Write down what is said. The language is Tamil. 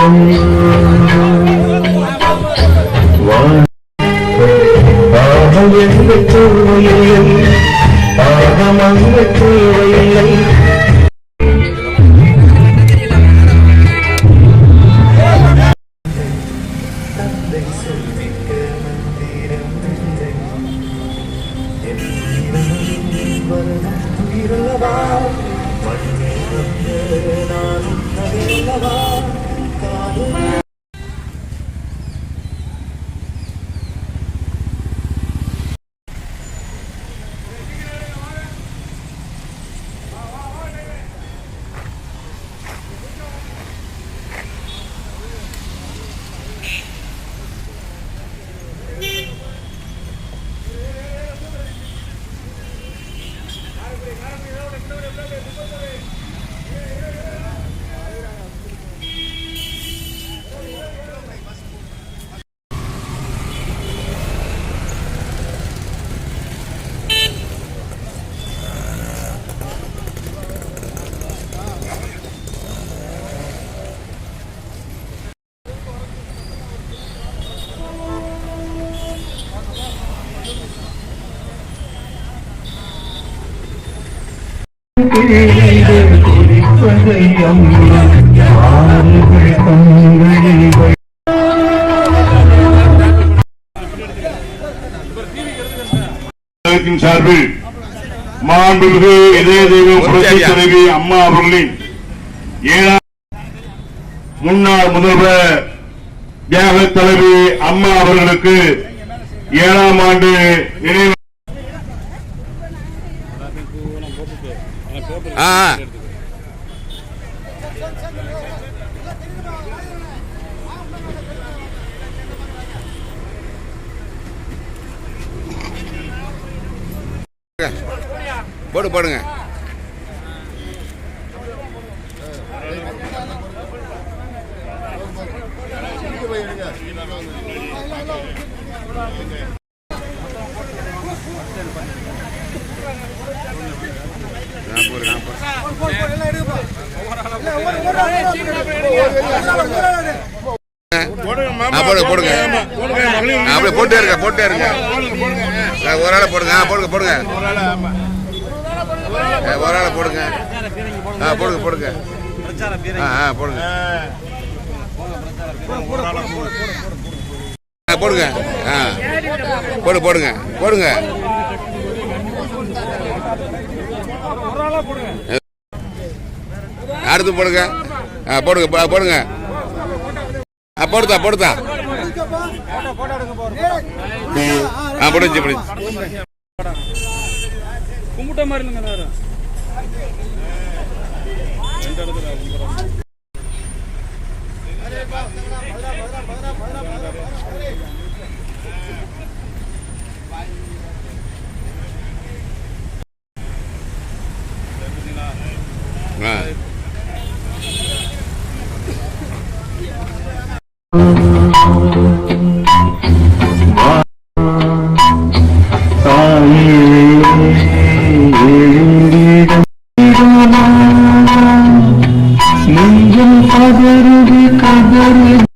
தேவையில்லை பாவம் சார்பில் மாண்புமிகு இதய தெய்வம் புரட்சி தலைவி அம்மா அவர்களின் ஏழாம் முன்னாள் முதல்வர் தியாக தலைவி அம்மா அவர்களுக்கு ஏழாம் ஆண்டு நினைவு ஆ போட்டு போடு போடுங்க. போடுங்க போடுங்க. ஆ, அப்படியே போட்டே இருங்க போட்டே இருங்க ஆ, ஒரு ஆளை போடுங்க ஆ, போடுங்க போடுங்க ஆ, ஒரு ஆளை போடுங்க ஆ போடுங்க போடுங்க ஆ ஆ போடுங்க ஆ, போடுங்க ஆ போடு போடுங்க போடுங்க அடுத்து போடுங்க. போடுங்க போடுங்க. ஆ போடுதா போடுதா ஆ முடிஞ்சு முடிஞ்சு கும்பிட்ட மாதிரி இல்லைங்க நேரம் நெஞ்சம் கதறுது கதறு